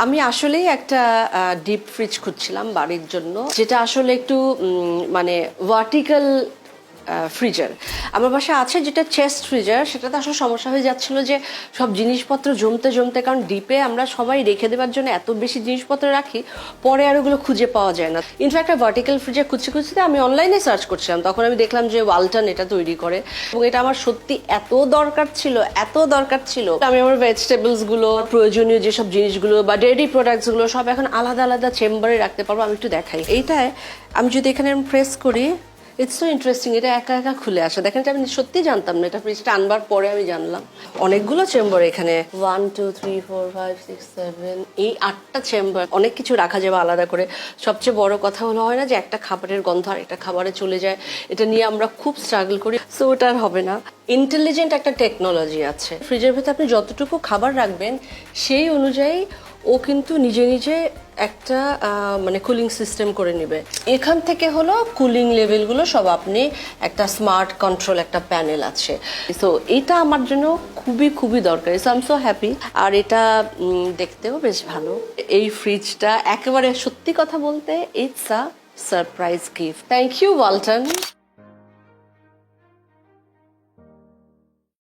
আমি আসলেই একটা ডিপ ফ্রিজ খুঁজছিলাম বাড়ির জন্য যেটা আসলে একটু মানে ভার্টিক্যাল ফ্রিজার আমার বাসায় আছে যেটা চেস্ট ফ্রিজার সেটাতে আসলে সমস্যা হয়ে যাচ্ছিল যে সব জিনিসপত্র জমতে জমতে, কারণ ডিপে আমরা সবাই রেখে দেওয়ার জন্য এত বেশি জিনিসপত্র রাখি, পরে আর ওগুলো খুঁজে পাওয়া যায় না। ইনফ্যাক্ট ভার্টিক্যাল ফ্রিজার খুঁজতে খুঁজতে আমি অনলাইনে সার্চ করছিলাম, তখন আমি দেখলাম যে ওয়ালটন এটা তৈরি করে। এবং এটা আমার সত্যি এত দরকার ছিল, এত দরকার ছিল। আমি আমার ভেজিটেবলসগুলো প্রয়োজনীয় যেসব জিনিসগুলো বা ডেয়ারি প্রোডাক্টসগুলো সব এখন আলাদা আলাদা চেম্বারে রাখতে পারব, আমি একটু দেখাই। এইটায় আমি যদি এখানে প্রেস করি ইটস সো ইন্টারেস্টিং এটা একা একা খুলে আসে। দেখেন এটা আমি সত্যি জানতাম না এটা ফ্রিজটা আনবার পরে আমি জানলাম। অনেকগুলো চেম্বার এখানে। One two three four five six seven এই আটটা চেম্বার অনেক কিছু রাখা যাবে আলাদা করে। সবচেয়ে বড় কথা হলো হয় না যে একটা খাবারের গন্ধ আর একটা খাবারে চলে যায়। এটা নিয়ে আমরা খুব স্ট্রাগল করি। সো ওটা আর হবে না। ইন্টেলিজেন্ট একটা টেকনোলজি আছে। ফ্রিজের ভেতরে আপনি যতটুকু খাবার রাখবেন সেই অনুযায়ী ও কিন্তু নিজে নিজে একটা মানে কুলিং সিস্টেম করে নেবে। এখান থেকে হলো কুলিং লেভেলগুলো সব আপনি একটা স্মার্ট কন্ট্রোল একটা প্যানেল আছে। তো এটা আমার জন্য খুবই খুবই দরকারি। সো আম সো হ্যাপি আর এটা দেখতেও বেশ ভালো। এই ফ্রিজটা একেবারে সত্যি কথা বলতে it's a surprise gift thank you Walton.